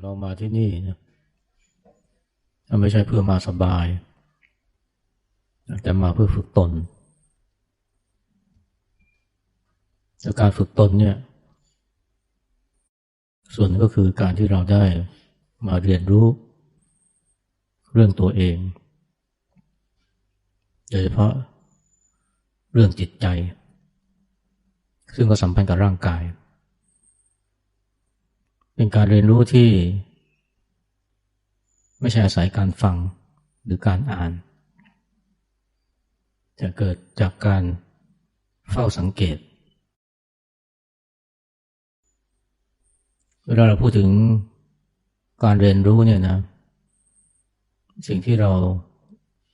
เรามาที่นี่นะไม่ใช่เพื่อมาสบาย แต่มาเพื่อฝึกตนแต่การฝึกตนเนี่ย ส่วนก็คือการที่เราได้มาเรียนรู้เรื่องตัวเองโดยเฉพาะเรื่องจิตใจ ซึ่งก็สัมพันธ์กับร่างกาย เป็นการเรียนรู้ที่ ไม่ใช่อาศัยการฟังหรือการอ่าน จะเกิดจากการเฝ้าสังเกต เวลาเราพูดถึงการเรียนรู้เนี่ยนะ สิ่งที่เรา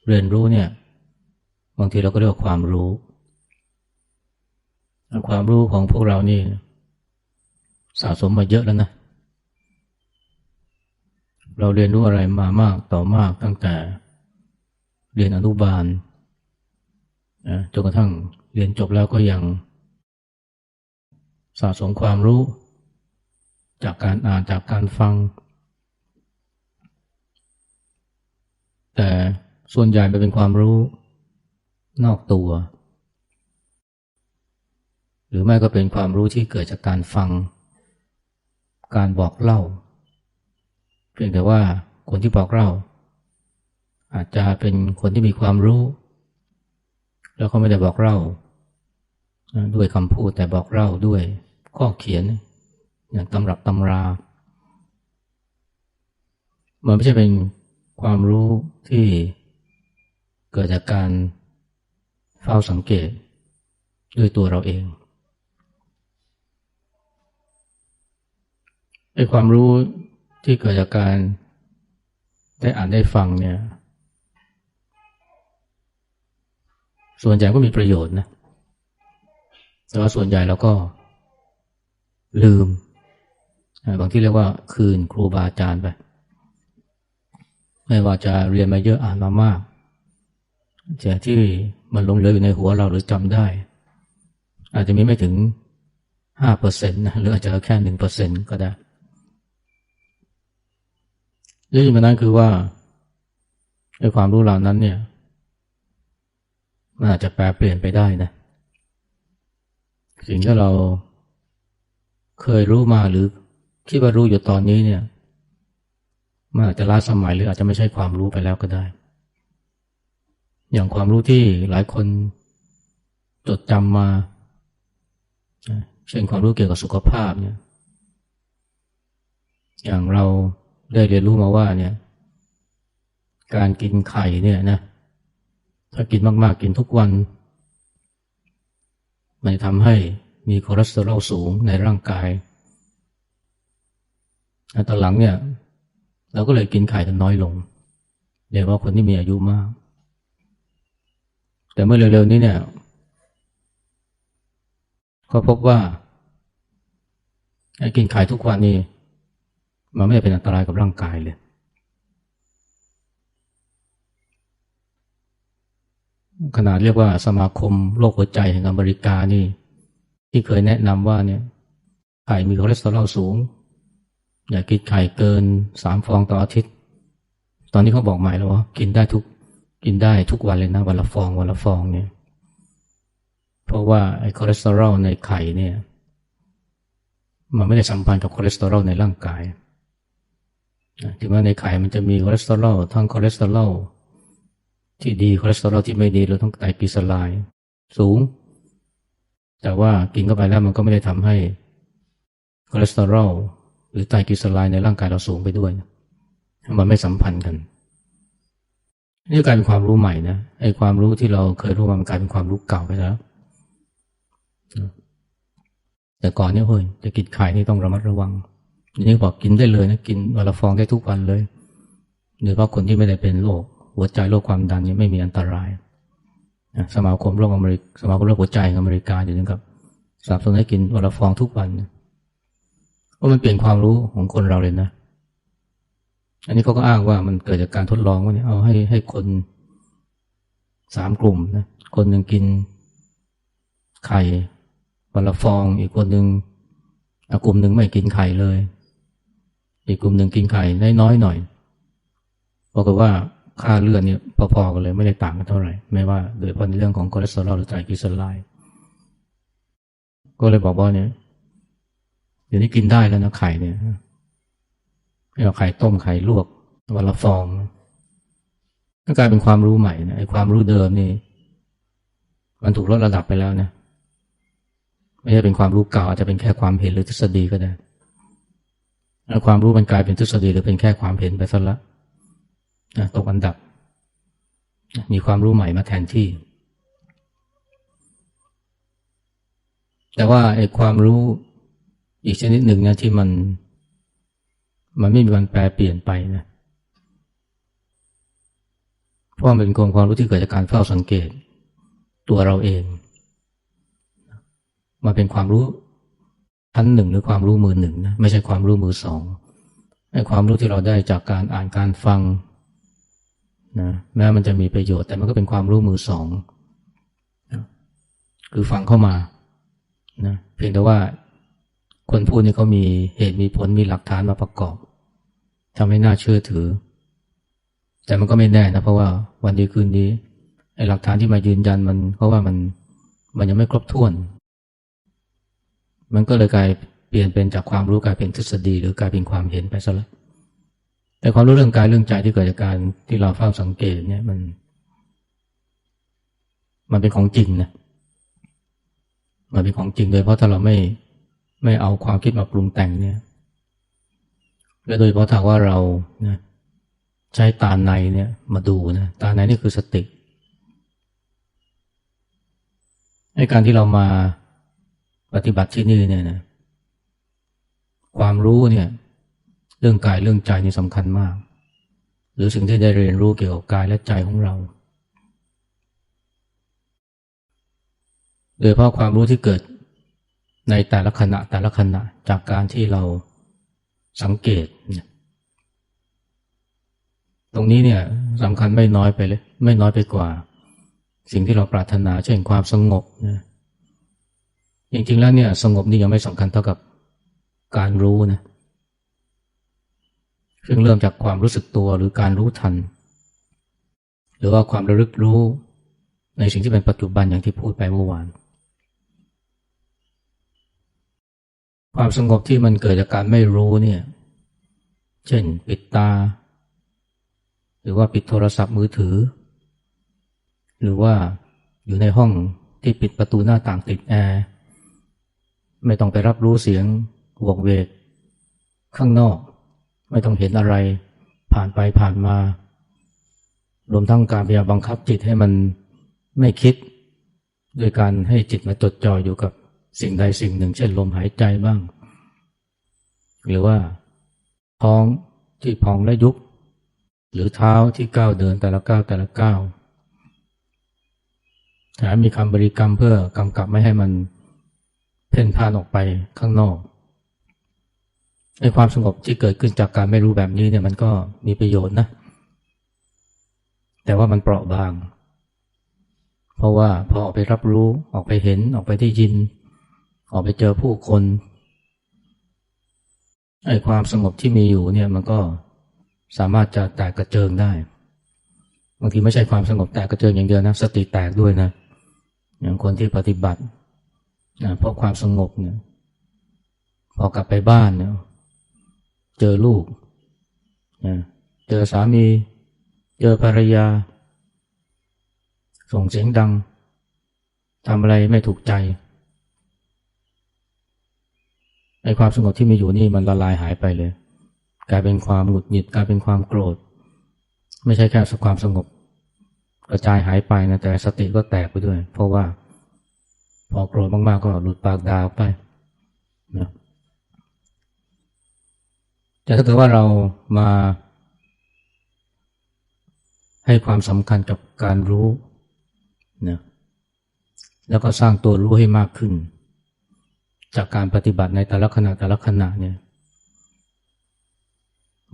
เรียนรู้เนี่ย บางทีเราก็เรียกว่าความรู้ ความรู้ของพวกเรานี่สะสมมาเยอะแล้วนะ เราเรียนรู้อะไรมามากต่อมากตั้งแต่เรียนอนุบาลนะจนกระทั่งเรียนจบแล้วก็ยังสะสมความรู้ จากการอ่านจากการฟัง แต่ส่วนใหญ่เป็นความรู้นอกตัว หรือไม่ก็เป็นความรู้ที่เกิดจากการฟัง การบอกเล่า พียงแต่ว่าคนที่บอกเล่าอาจจะเป็นคนที่มีความรู้ แล้วเขาไม่ได้บอกเล่าด้วยคำพูดแต่บอกเล่าด้วยข้อเขียน อย่างตำรับตำรา มันไม่ใช่เป็นความรู้ที่เกิดจากการเฝ้าสังเกตด้วยตัวเราเองไอ้ความรู้ ที่เกิดจากการได้อ่านได้ฟังเนี่ย ส่วนใหญ่ก็มีประโยชน์นะ แต่ว่าส่วนใหญ่เราก็ลืม บางที่เรียกว่าคืนครูบาอาจารย์ไป ไม่ว่าจะเรียนมาเยอะอ่านมามากแต่ที่มันลงเหลืออยู่ในหัวเราหรือจำได้ อาจจะมีไม่ถึงห้าเปอร์เซ็นต์นะหรืออาจจะแค่หนึ่งเปอร์เซ็นต์ก็ได้ เรื่องมันนั้นคือว่าไอ้ความรู้เหล่านั้นเนี่ยมันอาจจะแปลเปลี่ยนไปได้นะสิ่งที่เราเคยรู้มาหรือคิดว่ารู้อยู่ตอนนี้เนี่ยมันอาจจะล้าสมัยหรืออาจจะไม่ใช่ความรู้ไปแล้วก็ได้ อย่างความรู้ที่หลายคนจดจำมาเช่นความรู้เกี่ยวกับสุขภาพเนี่ย อย่างเรา ได้เรียนรู้มาว่าเนี่ยการกินไข่เนี่ยนะ ถ้ากินมากๆ กินทุกวัน มันทำให้มีคอเลสเตอรอลสูงในร่างกายตอนหลังเนี่ย เราก็เลยกินไข่กันน้อยลงโดยเฉพาะคนที่มีอายุมาก แต่เมื่อเร็วๆนี้เนี่ย ก็พบว่าไอ้กินไข่ทุกวันนี่ มันไม่ได้เป็นอันตรายกับร่างกายเลยขนาดเรียกว่าสมาคมโรคหัวใจแห่งอเมริกานี่ ที่เคยแนะนำว่าเนี่ยไข่มีคอเลสเตอรอลสูง อย่ากินไข่เกินสามฟองต่ออาทิตย์ ตอนนี้เขาบอกใหม่แล้วว่ากินได้ทุกกินได้ทุกวันเลยนะวันละฟองวันละฟองเนี่ย เพราะว่าไอ้คอเลสเตอรอลในไข่เนี่ย มันไม่ได้สัมพันธ์กับคอเลสเตอรอลในร่างกาย ถึงแม้ในไข่มันจะมีคอเลสเตอรอลทั้งคอเลสเตอรอลที่ดีคอเลสเตอรอลที่ไม่ดีหรือทั้งไตรกลีเซอไรด์สูง แต่ว่ากินเข้าไปแล้วมันก็ไม่ได้ทำให้คอเลสเตอรอลหรือไตรกลีเซอไรด์ในร่างกายเราสูงไปด้วย มันไม่สัมพันธ์กัน นี่กลายเป็นความรู้ใหม่นะไอ้ความรู้ที่เราเคยรู้มามันกลายเป็นความรู้เก่าไปแล้ว แต่ก่อนเนี่ยเฮ้ยจะกินไข่นี่ต้องระมัดระวัง นี่บอกกินได้เลยนะกินวันละฟองได้ทุกวันเลยโดยเฉพาะคนที่ไม่ได้เป็นโรคหัวใจโรคความดันนี่ไม่มีอันตรายสมาคมโรคอเมริกสมาคมโรคหัวใจของอเมริกาอยู่นะครับสนับสนุนให้กินวันละฟองทุกวันว่ามันเปลี่ยนความรู้ของคนเราเลยนะ อันนี้เขาก็อ้างว่ามันเกิดจากการทดลองว่าเนี่ยเอาให้ให้คนสามกลุ่มนะคนหนึ่งกินไข่วันละฟอง อีกคนหนึ่งกลุ่มหนึ่งไม่กินไข่เลย อีกกลุ่มหนึ่งกินไข่น้อยๆหน่อยปรากว่าค่าเลือดเนี่ยพอๆกันเลยไม่ได้ต่างกันเท่าไหร่ ไม่ว่าโดยเฉพาะในเรื่องของคอเลสเตอรอลหรือไตรกลีเซอไรด์ก็เลยบอกว่าเนี่ยเดี๋ยวนี้กินได้แล้วนะไข่เนี่ยเอาไข่ต้มไข่ลวกวันละฟองก็กลายเป็นความรู้ใหม่นะไอ้ความรู้เดิมนี่ มันถูกลดระดับไปแล้วนะไม่ใช่เป็นความรู้เก่าอาจจะเป็นแค่ความเห็นหรือทฤษฎีก็ได้ ความรู้มันกลายเป็นทฤษฎีหรือเป็นแค่ความเห็นไปซะละตกอันดับ มีความรู้ใหม่มาแทนที่ แต่ว่าไอ้ความรู้อีกชนิดหนึ่งนะที่มัน มันไม่มีวันแปลเปลี่ยนไปนะเพราะมันเป็นความรู้ที่เกิดจากการเฝ้าสังเกต ตัวเราเอง มาเป็นความรู้ ชั้นหนึ่งหรือความรู้มือหนึ่งนะไม่ใช่ความรู้มือสองไอ้ความรู้ที่เราได้จากการอ่านการฟังนะแม้มันจะมีประโยชน์แต่มันก็เป็นความรู้มือสองนะคือฟังเข้ามานะเพียงแต่ว่าคนพูดนี่เขามีเหตุมีผลมีหลักฐานมาประกอบทำให้น่าเชื่อถือ แต่มันก็ไม่แน่นะเพราะว่าวันดีคืนนี้ไอ้หลักฐานที่มายืนยันมันเพราะว่ามันมันยังไม่ครบถ้วน มันก็เลยกลายเปลี่ยนเป็นจากความรู้กลายเป็นทฤษฎี หรือกลายเป็นความเห็นไปซะแล้วแต่ความรู้เรื่องกายเรื่องใจที่เกิดจากการที่เราเฝ้าสังเกตเนี่ยมัน มันเป็นของจริงนะมันเป็นของจริงโดยเพราะถ้าเราไม่ไม่เอาความคิดมาปรุงแต่งเนี่ยและโดยเพราะถ้าว่าเรานะใช้ตาในเนี่ยมาดูนะตาในนี่คือสติในการที่เรามา ปฏิบัติที่นี่เนี่ยนะความรู้เนี่ย เรื่องกายเรื่องใจนี่สำคัญมาก หรือสิ่งที่ได้เรียนรู้เกี่ยวกับกายและใจของเรา โดยเพราะความรู้ที่เกิดในแต่ละขณะแต่ละขณะจากการที่เราสังเกต ตรงนี้เนี่ยสำคัญไม่น้อยไปเลย ไม่น้อยไปกว่า สิ่งที่เราปรารถนาเช่นความสงบนะ จริงๆแล้วเนี่ย สงบนี่ยังไม่สำคัญเท่ากับการรู้นะซึ่งเริ่มจากความรู้สึกตัวหรือการรู้ทัน หรือว่าความระลึกรู้ในสิ่งที่เป็นปัจจุบันอย่างที่พูดไปเมื่อวาน ความสงบที่มันเกิดจากการไม่รู้เนี่ย เช่นปิดตา หรือว่าปิดโทรศัพท์มือถือ หรือว่าอยู่ในห้องที่ปิดประตูหน้าต่างติดแอร์ ไม่ต้องไปรับรู้เสียงวกเวก ข้างนอก ไม่ต้องเห็นอะไร ผ่านไปผ่านมา รวมทั้งการพยายามบังคับจิตให้มันไม่คิดโดยการให้จิตมาจดจ่ออยู่กับสิ่งใดสิ่งหนึ่ง เช่นลมหายใจบ้าง หรือว่าท้องที่พองและยุบหรือเท้าที่ก้าวเดินแต่ละก้าวแต่ละก้าวแถมมีคำบริกรรมเพื่อกำกับไม่ให้มัน เพ่นพ่านออกไปข้างนอกไอ้ความสงบที่เกิดขึ้นจากการไม่รู้แบบนี้เนี่ยมันก็มีประโยชน์นะ แต่ว่ามันเปราะบาง เพราะว่าพอออกไปรับรู้ออกไปเห็นออกไปได้ยิน ออกไปเจอผู้คนไอ้ความสงบที่มีอยู่เนี่ยมันก็สามารถจะแตกกระเจิงได้บางทีไม่ใช่ความสงบแตกกระเจิงอย่างเดียวนะสติแตกด้วยนะอย่างคนที่ปฏิบัติ นะเพราะความสงบเนี่ยพอกลับไปบ้านเนี่ยเจอลูกนะเจอสามี เจอภรรยา ส่งเสียงดังทำอะไรไม่ถูกใจไอ้ความสงบที่มีอยู่นี่มันละลายหายไปเลย กลายเป็นความหงุดหงิดกลายเป็นความโกรธ ไม่ใช่แค่ความสงบ กระจายหายไปนะแต่สติก็แตกไปด้วย เพราะว่า พอโกรธมากๆก็หลุดปากดาวไปนะแต่ถ้าเกิดว่าเรามา ให้ความสำคัญกับการรู้นะแล้วก็สร้างตัวรู้ให้มากขึ้น จากการปฏิบัติในแต่ละขณะแต่ละขณะเนี่ย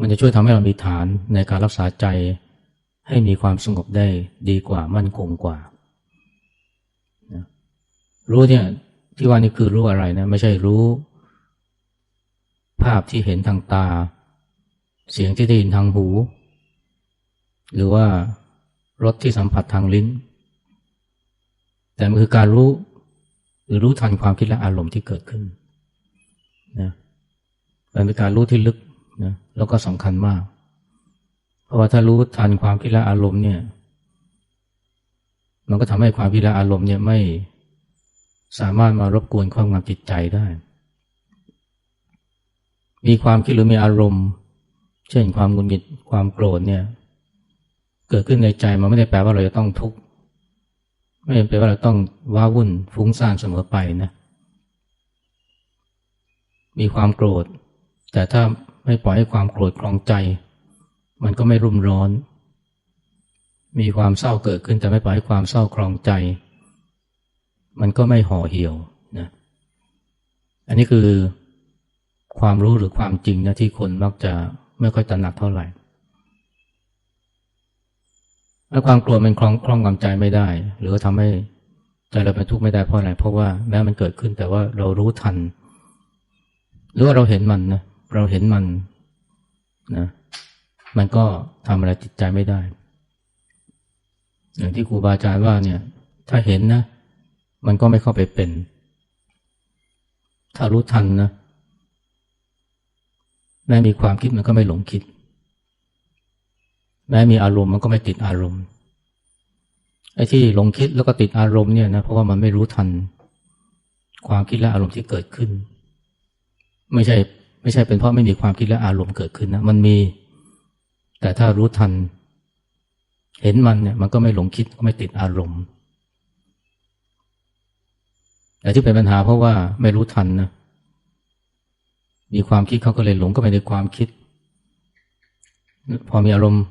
มันจะช่วยทำให้เรามีฐานในการรักษาใจให้มีความสงบได้ดีกว่ามั่นคงกว่า รู้เนี่ยที่ว่านี่คือรู้อะไรนะ ไม่ใช่รู้ ภาพที่เห็นทางตา เสียงที่ได้ยินทางหู หรือว่ารสที่สัมผัสทางลิ้น แต่มันคือการรู้ หรือรู้ทันความคิดและอารมณ์ที่เกิดขึ้นนะมันเป็นการรู้ที่ลึกนะแล้วก็สำคัญมาก เพราะว่าถ้ารู้ทันความคิดและอารมณ์เนี่ย มันก็ทำให้ความคิดและอารมณ์เนี่ยไม่ สามารถมารบกวนความงำจิตใจได้ มีความคิดหรือมีอารมณ์ เช่นความงุนงิดความโกรธเนี่ย เกิดขึ้นในใจมันไม่ได้แปลว่าเราจะต้องทุกข์ไม่ได้แปลว่าเราต้องว้าวุ่นฟุ้งซ่านเสมอไปนะ มีความโกรธ แต่ถ้าไม่ปล่อยให้ความโกรธคลองใจ มันก็ไม่รุ่มร้อน มีความเศร้าเกิดขึ้นแต่ไม่ปล่อยให้ความเศร้าคลองใจ มันก็ไม่ห่อเหี่ยวนะอันนี้คือความรู้หรือความจริงนะที่คนมักจะไม่ค่อยตระหนักเท่าไหร่แล้วความกลัวมันคล้องคล้องกำใจไม่ได้ หรือทำให้ใจเราเป็นทุกข์ไม่ได้เพราะอะไรเพราะว่าแม้มันเกิดขึ้นแต่ว่าเรารู้ทัน หรือว่าเราเห็นมันนะเราเห็นมันนะมันก็ทำอะไรจิตใจไม่ได้ อย่างที่ครูบาอาจารย์ว่าเนี่ย ถ้าเห็นนะ มันก็ไม่เข้าไปเป็น ถ้ารู้ทันนะแม้มีความคิดมันก็ไม่หลงคิด แม้มีอารมณ์มันก็ไม่ติดอารมณ์ไอ้ที่หลงคิดแล้วก็ติดอารมณ์เนี่ยนะเพราะว่ามันไม่รู้ทัน ความคิดและอารมณ์ที่เกิดขึ้น ไม่ใช่ไม่ใช่เป็นเพราะไม่มีความคิดและอารมณ์เกิดขึ้นนะมันมี แต่ถ้ารู้ทัน เห็นมันเนี่ยมันก็ไม่หลงคิดก็ไม่ติดอารมณ์ แต่ที่เป็นปัญหาเพราะว่าไม่รู้ทันนะมีความคิดเขาก็เลยหลงก็ไปในความคิด พอมีอารมณ์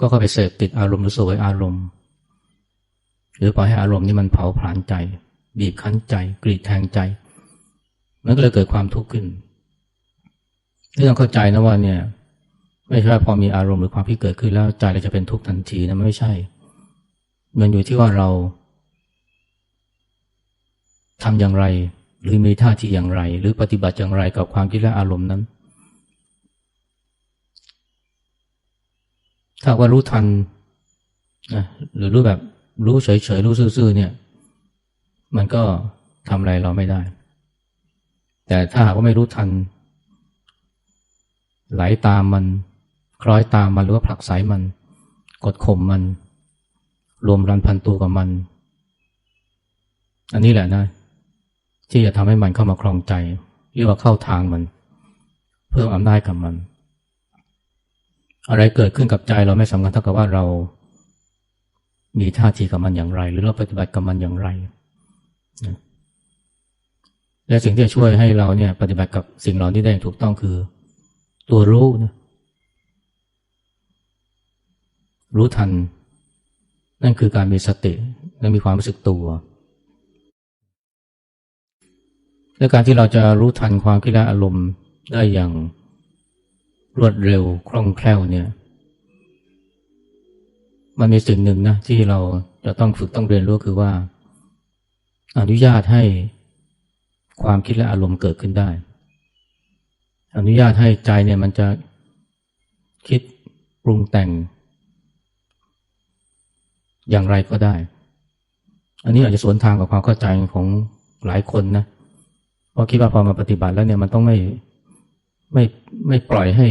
ก็เข้าไปเสพติดอารมณ์หรือสวยอารมณ์ หรือปล่อยให้อารมณ์นี้มันเผาผลาญใจ บีบคั้นใจ กรีดแทงใจ มันก็เลยเกิดความทุกข์ขึ้นที่ต้องเข้าใจนะว่าเนี่ย ไม่ใช่พอมีอารมณ์หรือความคิดเกิดขึ้นแล้วใจเราจะเป็นทุกข์ทันทีนะไม่ใช่ มันอยู่ที่ว่าเรา ทำอย่างไร หรือมีท่าทีอย่างไร หรือปฏิบัติอย่างไรกับความคิดและอารมณ์นั้น ถ้าว่ารู้ทันนะหรือรู้แบบรู้เฉยๆรู้ซื่อๆเนี่ย มันก็ทำอะไรเราไม่ได้ แต่ถ้าหากว่าไม่รู้ทัน ไหลาตามมัน คล้อยตามมันหรือว่าผลักไสมัน กดข่มมัน รวมรันพันตัวกับมัน อันนี้แหละนะ ที่จะทำให้มันเข้ามาคลองใจเรียกว่าเข้าทางมัน เพิ่มอำนาจกับมัน อะไรเกิดขึ้นกับใจเราไม่สำคัญเท่ากับว่าเรามีท่าทีกับมันอย่างไร หรือเราปฏิบัติกับมันอย่างไร และสิ่งที่จะช่วยให้เราเนี่ย ปฏิบัติกับสิ่งเหล่านี้ได้ถูกต้องคือ ตัวรู้นะรู้ทัน นั่นคือการมีสติและมีความรู้สึกตัว และการที่เราจะรู้ทันความคิดและอารมณ์ได้อย่างรวดเร็วคล่องแคล่วเนี่ย มันมีสิ่งหนึ่งนะที่เราจะต้องฝึกต้องเรียนรู้คือว่า อนุญาตให้ความคิดและอารมณ์เกิดขึ้นได้ อนุญาตให้ใจเนี่ยมันจะคิดปรุงแต่ง อย่างไรก็ได้ อันนี้อาจจะสวนทางกับความเข้าใจของหลายคนนะ เพราะคิดว่าพอมาปฏิบัติแล้วเนี่ยมันต้องไม่ไม่ไม่ปล่อยให้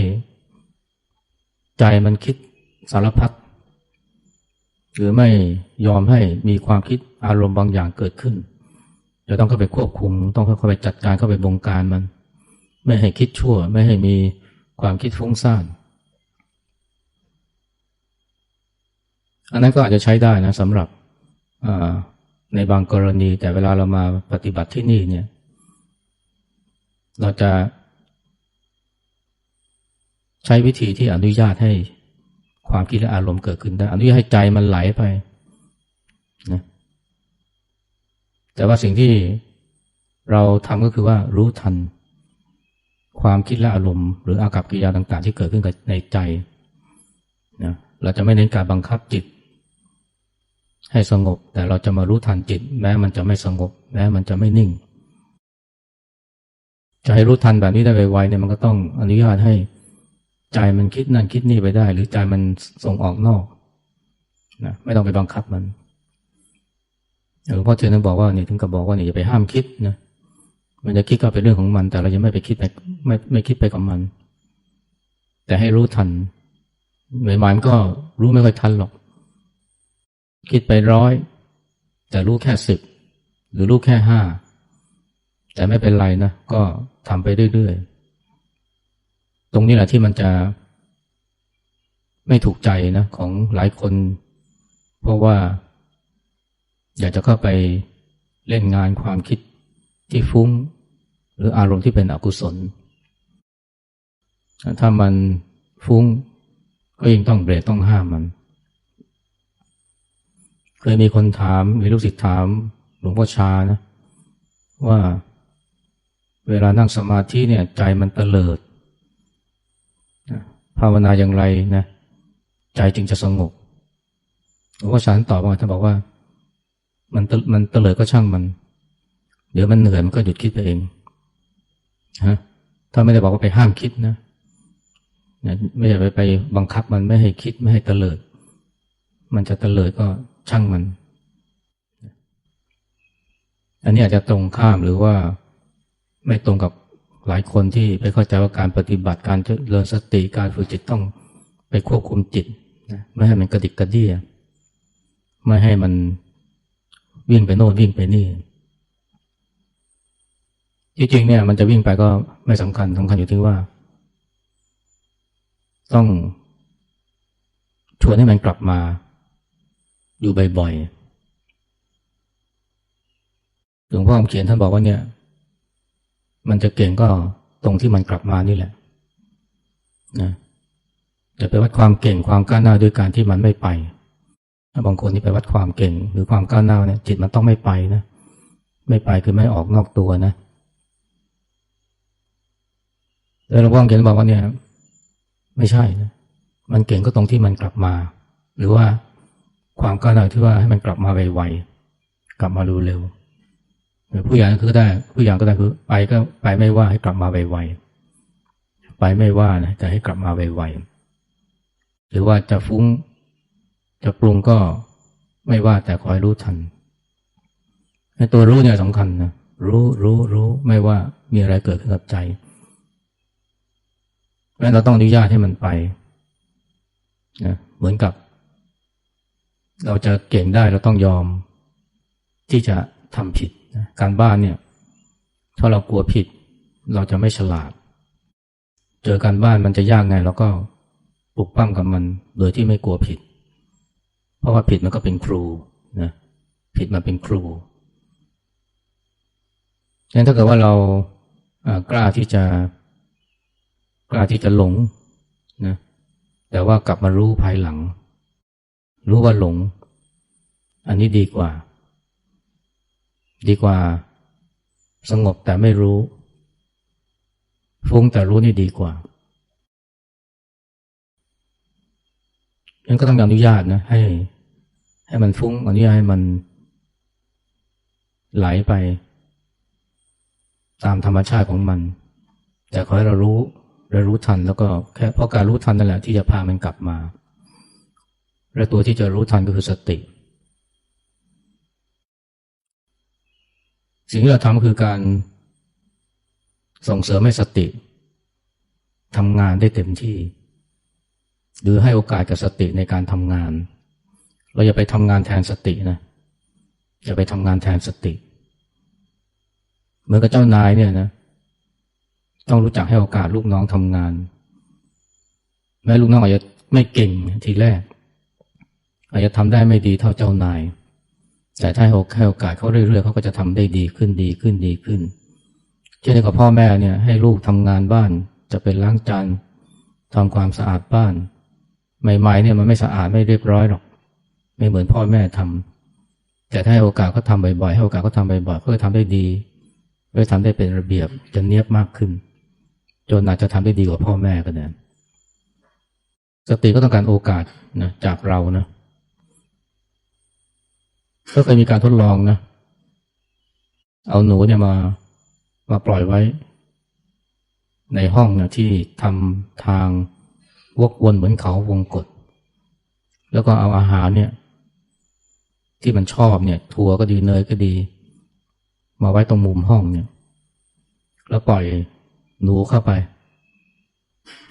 ใจมันคิดสารพัดหรือไม่ยอมให้มีความคิดอารมณ์บางอย่างเกิดขึ้นจะต้องเข้าไปควบคุม ต้องเข้าไปจัดการเข้าไปบงการมัน ไม่ให้คิดชั่ว ไม่ให้มีความคิดฟุ้งซ่านอันนั้นก็อาจจะใช้ได้นะสำหรับในบางกรณีแต่เวลาเรามาปฏิบัติที่นี่เนี่ย เราจะ ใช้วิธีที่อนุญาตให้ความคิดและอารมณ์เกิดขึ้นได้ อนุญาตให้ใจมันไหลไปนะแต่ว่าสิ่งที่เราทำก็คือว่ารู้ทัน ความคิดและอารมณ์ หรืออากับกิริยาต่าง ๆ ที่เกิดขึ้นในใจนะเราจะไม่เน้นการบังคับจิต ให้สงบ แต่เราจะมารู้ทันจิต แม้มันจะไม่สงบ แม้มันจะไม่นิ่ง จะให้รู้ทันแบบนี้ได้ไวๆเนี่ยมันก็ต้องอนุญาตให้ใจมันคิดนั่นคิดนี่ไปได้ หรือใจมันส่งออกนอกนะไม่ต้องไปบังคับมันหลวงพ่อเทียนบอกว่าเนี่ยถึงกับบอกว่าเนี่ยอย่าไปห้ามคิดนะมันจะคิดก็เป็นเรื่องของมัน แต่เรายังไม่ไปคิดไปไม่ไม่คิดไปกับมัน แต่ให้รู้ทันหน่วยหมายมันก็รู้ไม่ค่อยทันหรอก คิดไปร้อยแต่รู้แค่สิบหรือรู้แค่ห้าแต่ไม่เป็นไรนะก็ ทำไปเรื่อยๆ ตรงนี้แหละที่มันจะ ไม่ถูกใจนะของหลายคน เพราะว่า อยากจะเข้าไปเล่นงานความคิดที่ฟุ้ง หรืออารมณ์ที่เป็นอกุศล ถ้ามันฟุ้งก็ยิ่งต้องเบรกต้องห้ามมัน เคยมีคนถามมีลูกศิษย์ถามหลวงพ่อชานะ ว่า เวลานั่งสมาธิเนี่ยใจมันเตลิดภาวนาอย่างไรนะใจจึงจะสงบหลวงพ่อชาตอบว่าท่านบอกว่า มันมันเตลิดก็ช่างมัน เดี๋ยวมันเหนื่อยมันก็หยุดคิดไปเองฮะถ้าไม่ได้บอกว่าไปห้ามคิดนะไม่ใช่ไปไปบังคับมันไม่ให้คิดไม่ให้เตลิด มันจะเตลิดก็ช่างมัน อันนี้อาจจะตรงข้ามหรือว่า ไม่ตรงกับหลายคนที่ไปเข้าใจว่าการปฏิบัติการเจริญสติการฝึกจิตต้องไปควบคุมจิตนะไม่ให้มันกระดิกกระเดี้ยไม่ให้มันวิ่งไปโน่นวิ่งไปนี่ที่จริงเนี่ยมันจะวิ่งไปก็ไม่สำคัญสำคัญอยู่ที่ว่า ต้องชวนให้มันกลับมา อยู่บ่อยๆหลวงพ่อเขียนท่านบอกว่าเนี่ย มันจะเก่งก็ตรงที่มันกลับมานี่แหละนะจะไปวัดความเก่งความก้าวหน้าด้วยการที่มันไม่ไปถ้าบางคนที่ไปวัดความเก่ง หรือความก้าวหน้าเนี่ยจิตมันต้องไม่ไปนะไม่ไปคือไม่ออกนอกตัวนะแต่หลวงพ่อเขียนบอกว่าเนี่ย ไม่ใช่นะมันเก่งก็ตรงที่มันกลับมา หรือว่าความก้าวหน้าที่ว่าให้มันกลับมาไวๆกลับมาเร็วๆ ผู้อย่างก็ได้ ผู้อย่างก็ได้คือไปก็ไปไม่ว่าให้กลับมาไวๆไปไม่ว่านะแต่ให้กลับมาไวๆหรือว่าจะฟุ้ง จะปรุงก็ไม่ว่าแต่คอยรู้ทันในตัวรู้เนี่ยสำคัญนะรู้รู้รู้ไม่ว่ามีอะไรเกิดขึ้นกับใจแม้เราต้องอนุญาตให้มันไปนะเหมือนกับ เราจะเก่งได้เราต้องยอมที่จะทำผิด การบ้านเนี่ย ถ้าเรากลัวผิด เราจะไม่ฉลาด เจอการบ้านมันจะยากไงเราก็ปลุกปั้มกับมัน โดยที่ไม่กลัวผิด เพราะว่าผิดมันก็เป็นครูนะผิดมาเป็นครูดังนั้นถ้าเกิดว่าเรากล้าที่จะกล้าที่จะหลงนะแต่ว่ากลับมารู้ภายหลัง รู้ว่าหลง อันนี้ดีกว่า ดีกว่า สงบแต่ไม่รู้ ฟุ้งแต่รู้นี่ดีกว่ายังก็ต้องอนุญาตนะให้ ให้มันฟุ้งอนุญาตให้มันไหลไป ตามธรรมชาติของมัน แต่ขอให้เรารู้และรู้ทันแล้วก็แค่เพราะการรู้ทันนั่นแหละที่จะพามันกลับมา และตัวที่จะรู้ทันก็คือสติ สิ่งที่เราทำคือการส่งเสริมให้สติทำงานได้เต็มที่ หรือให้โอกาสกับสติในการทำงาน เราอย่าไปทำงานแทนสตินะอย่าไปทำงานแทนสติ เหมือนกับเจ้านายเนี่ยนะ ต้องรู้จักให้โอกาสลูกน้องทำงาน แม้ลูกน้องอาจจะไม่เก่งทีแรก อาจจะทำได้ไม่ดีเท่าเจ้านาย แต่ถ้าให้โอกาสเขาเรื่อยๆเขาก็จะทำได้ดีขึ้นดีขึ้นดีขึ้นเช่นกับพ่อแม่เนี่ยให้ลูกทำงานบ้าน จะเป็นล้างจานทำความสะอาดบ้าน ใหม่ๆเนี่ยมันไม่สะอาดไม่เรียบร้อยหรอก ไม่เหมือนพ่อแม่ทำแต่ถ้าให้โอกาสเขาทาบ่อยๆให้โอกาสเขาทาบ่อยๆเขาจะทำได้ดีก็ทำได้เป็นระเบียบจะเนียบมากขึ้น จนอาจจะทำได้ดีกว่าพ่อแม่ก็ได้สติก็ต้องการโอกาสนะจากเรานะ ก็เคยมีการทดลองนะ เอาหนูเนี่ยมามาปล่อยไว้ ในห้องนะที่ทำทางวกวนเหมือนเขาวงกฏแล้วก็เอาอาหารเนี่ย ที่มันชอบเนี่ยถั่วก็ดีเนยก็ดี มาไว้ตรงมุมห้องเนี่ย แล้วปล่อยหนูเข้าไป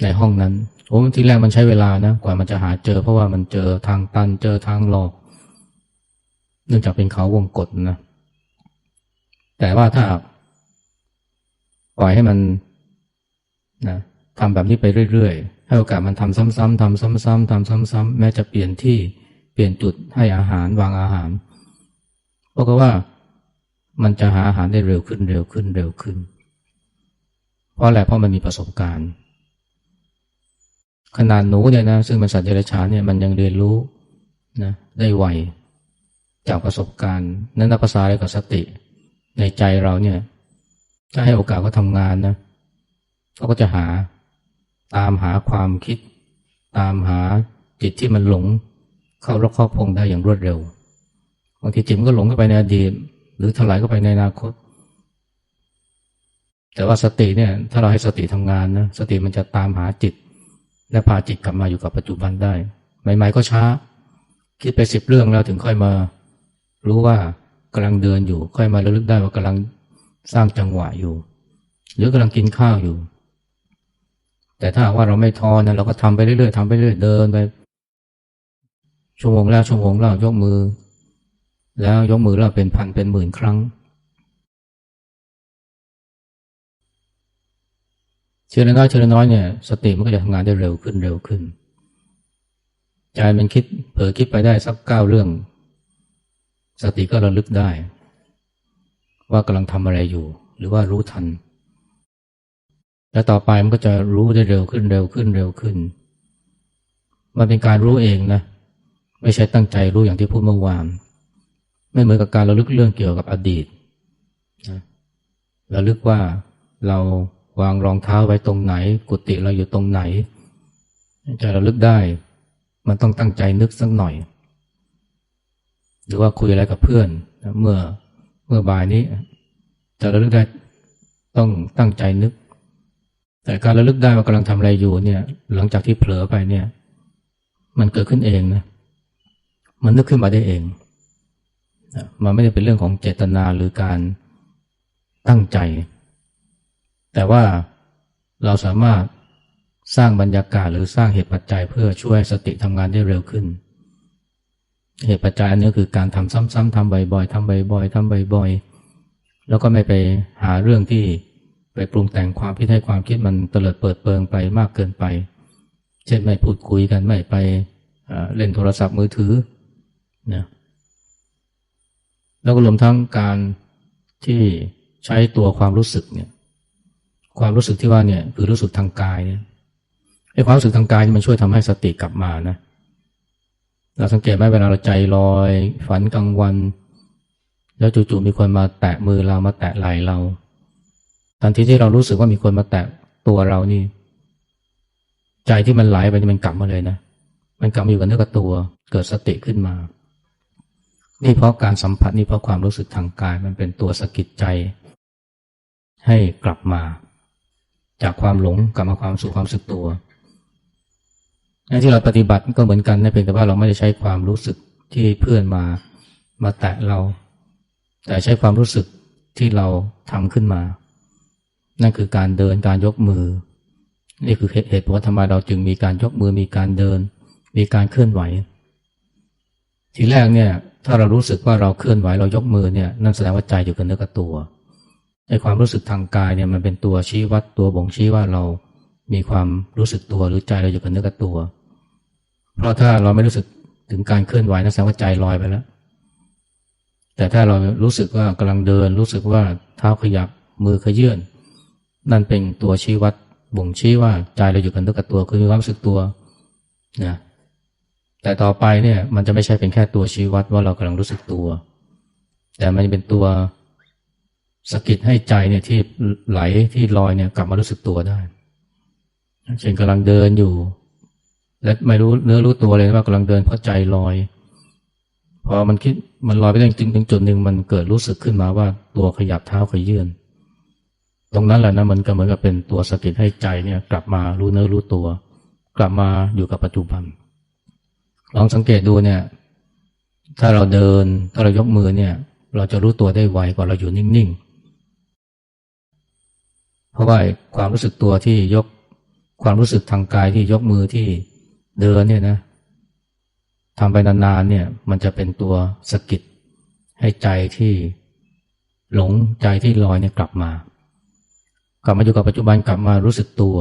ในห้องนั้นโอ้ทีแรกมันใช้เวลานะกว่ามันจะหาเจอเพราะว่ามันเจอทางตันเจอทางหลอก เนื่องจากเป็นเขาวงกฏนะ แต่ว่าถ้าปล่อยให้มันนะทำแบบนี้ไปเรื่อยๆ ให้โอกาสมันทำซ้ำๆทำซ้ำๆทำซ้ำๆแม้จะเปลี่ยนที่เปลี่ยนจุดให้อาหารวางอาหารเพราะว่ามันจะหาอาหารได้เร็วขึ้นเร็วขึ้นเร็วขึ้น เพราะอะไรเพราะมันมีประสบการณ์ ขนาดหนูเนี่ยนะซึ่งเป็นสัตว์เดรัจฉานเนี่ยมันยังเรียนรู้นะได้ไว จากประสบการณ์ นั้นนับภาษาอะไรกับสติ ในใจเราเนี่ย ถ้าให้โอกาสเขาทำงานนะเขาก็จะหาตามหาความคิด ตามหาจิตที่มันหลง เข้ารกครอบพงได้อย่างรวดเร็วบางทีจิตมันก็หลงเข้าไปในอดีตหรือถลายเข้าไปในอนาคต แต่ว่าสติเนี่ย ถ้าเราให้สติทำงานนะสติมันจะตามหาจิต และพาจิตกลับมาอยู่กับปัจจุบันได้ใหม่ๆก็ช้า คิดไปสิบเรื่องแล้วถึงค่อยมา รู้ว่ากำลังเดินอยู่ ค่อยมาระลึกได้ว่ากำลังสร้างจังหวะอยู่ หรือกำลังกินข้าวอยู่ แต่ถ้าว่าเราไม่ท้อนะเราก็ทำไปเรื่อยๆทำไปเรื่อยเดินไปชั่วโมงแล้วชั่วโมงแล้วยกมือ แล้วยกมือแล้วเป็นพันเป็นหมื่นครั้งเชื่อน้อยเชื่อน้อยเนี่ยสติมันก็จะทำงานได้เร็วขึ้นเร็วขึ้น ใจมันคิดเผลอคิดไปได้สักเก้าเรื่อง สติก็ระลึกได้ ว่ากำลังทำอะไรอยู่ หรือว่ารู้ทัน แล้วต่อไปมันก็จะรู้ได้เร็วขึ้นเร็วขึ้นเร็วขึ้น มันเป็นการรู้เองนะ ไม่ใช่ตั้งใจรู้อย่างที่พูดเมื่อวาน ไม่เหมือนกับการระลึกเรื่องเกี่ยวกับอดีตนะระลึกว่าเราวางรองเท้าไว้ตรงไหน กุฏิเราอยู่ตรงไหนจะระลึกได้ มันต้องตั้งใจนึกสักหน่อย หรือว่าคุยอะไรกับเพื่อนเมื่อเมื่อบ่ายนี้จะระลึกได้ต้องตั้งใจนึก แต่การระลึกได้ว่ากำลังทำอะไรอยู่เนี่ย หลังจากที่เผลอไปเนี่ย มันเกิดขึ้นเองนะมันนึกขึ้นมาได้เองมันไม่ได้เป็นเรื่องของเจตนาหรือการตั้งใจ แต่ว่าเราสามารถสร้างบรรยากาศหรือสร้างเหตุปัจจัยเพื่อช่วยสติทำงานได้เร็วขึ้น เหตุปัจจัยอันนี้คือการทำซ้ำๆทำบ่อยๆทำบ่อยๆทำบ่อยๆแล้วก็ไม่ไปหาเรื่องที่ไปปรุงแต่งความคิดให้ความคิดมันเตลิดเปิดเปิงไปมากเกินไป เช่นไม่พูดคุยกันไม่ไปเล่นโทรศัพท์มือถือนะแล้วก็รวมทั้งการที่ใช้ตัวความรู้สึกเนี่ยความรู้สึกที่ว่าเนี่ยคือรู้สึกทางกายเนี่ยไอ้ความรู้สึกทางกายมันช่วยทำให้สติกลับมานะเเราสังเกตไหมเวลาเราใจลอย ฝันกลางวัน แล้วจู่ๆมีคนมาแตะมือเรามาแตะไหล่เรา ทันทีที่เรารู้สึกว่ามีคนมาแตะตัวเรานี่ ใจที่มันไหลไปมันกลับมาเลยนะ มันกลับมาอยู่กับเนื้อกับตัว เกิดสติขึ้นมา นี่เพราะการสัมผัสนี่เพราะความรู้สึกทางกาย มันเป็นตัวสกิดใจ ให้กลับมา จากความหลงกลับมาความสู่ความสึกตัว ที่เราปฏิบัติก็เหมือนกันนะเพียงแต่ว่าเราไม่ได้ใช้ความรู้สึกที่เพื่อนมามาแตะเรา แต่ใช้ความรู้สึกที่เราทำขึ้นมา นั่นคือการเดินการยกมือ นี่คือเหตุผลว่าทำไมเราจึงมีการยกมือมีการเดิน มีการเคลื่อนไหว ทีแรกเนี่ยถ้าเรารู้สึกว่าเราเคลื่อนไหวเรายกมือเนี่ยนั่นแสดงว่าใจอยู่กับเนื้อกับตัวไอ้ความรู้สึกทางกายเนี่ยมันเป็นตัวชี้วัดตัวบ่งชี้ว่าเรามีความรู้สึกตัวหรือใจเราอยู่กับเนื้อกับตัว เพราะถ้าเราไม่รู้สึกถึงการเคลื่อนไหวนั่นแสดงว่าใจลอยไปแล้ว แต่ถ้าเรารู้สึกว่ากำลังเดิน รู้สึกว่าเท้าขยับมือขยื่นนั่นเป็นตัวชี้วัดบ่งชี้ว่าใจเราอยู่กันตัวกับตัวคือมีความรู้สึกตัวนะแต่ต่อไปเนี่ยมันจะไม่ใช่เป็นแค่ตัวชี้วัดว่าเรากำลังรู้สึกตัว แต่มันจะเป็นตัวสกิดให้ใจเนี่ยที่ไหลที่ลอยเนี่ยกลับมารู้สึกตัวได้ เช่นกำลังเดินอยู่ และไม่รู้เนื้อรู้ตัวเลยว่ากำลังเดินเพราะใจลอย พอมันคิดมันลอยไปจริงถึงจุดหนึ่งมันเกิดรู้สึกขึ้นมาว่าตัวขยับเท้าขยื่นตรงนั้นแหละนะมันก็เหมือนกับเป็นตัวสกิดให้ใจเนี่ยกลับมารู้เนื้อรู้ตัว กลับมาอยู่กับปัจจุบัน ลองสังเกตดูเนี่ย ถ้าเราเดินถ้าเรายกมือเนี่ย เราจะรู้ตัวได้ไวกว่าเราอยู่นิ่งๆเพราะว่าความรู้สึกตัวที่ยกความรู้สึกทางกายที่ยกมือที่ เดินเนี่ยนะทำไปนานๆเนี่ย มันจะเป็นตัวสะกิดให้ใจที่หลงใจที่ลอยเนี่ยกลับมา กลับมาอยู่กับปัจจุบันกลับมารู้สึกตัว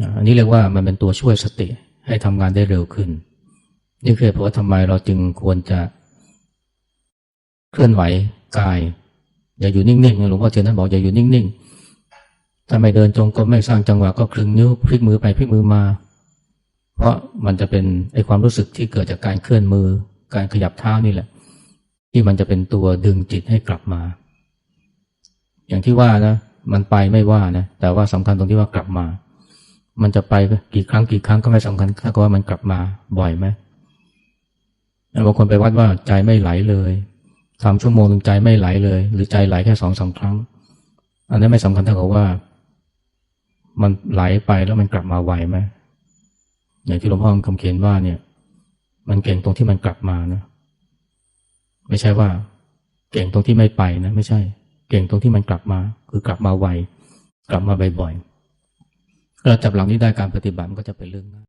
นะอันนี้เรียกว่ามันเป็นตัวช่วยสติให้ทำงานได้เร็วขึ้น นี่คือเหตุผลว่าทำไมเราจึงควรจะเคลื่อนไหวกาย อย่าอยู่นิ่งๆหลวงพ่อเทียนท่านบอกอย่าอยู่นิ่งๆถ้าไม่เดินจงกรมไม่สร้างจังหวะก็คลึงนิ้วพลิกมือไปพลิกมือมา เพราะมันจะเป็นไอความรู้สึกที่เกิดจากการเคลื่อนมือ การขยับเท้านี่แหละ ที่มันจะเป็นตัวดึงจิตให้กลับมา อย่างที่ว่านะ มันไปไม่ว่านะ แต่ว่าสำคัญตรงที่ว่ากลับมา มันจะไปกี่ครั้งกี่ครั้งก็ไม่สำคัญถ้าก็ว่ามันกลับมาบ่อยไหมบางคนไปวัดว่าใจไม่ไหลเลยสามชั่วโมงหนึงใจไม่ไหลเลย หรือใจไหลแค่สองสาครั้ง อันนี้ไม่สำคัญเท่ากับว่า มันไหลไปแล้วมันกลับมาไวไหม อย่างที่หลวงพ่อคำเขียนว่าเนี่ย มันเก่งตรงที่มันกลับมานะ ไม่ใช่ว่า เก่งตรงที่ไม่ไปนะ ไม่ใช่ เก่งตรงที่มันกลับมา คือกลับมาไวกลับมาบ่อยๆเราจับหลังนี้ได้การปฏิบัติก็จะเป็นเรื่องง่าย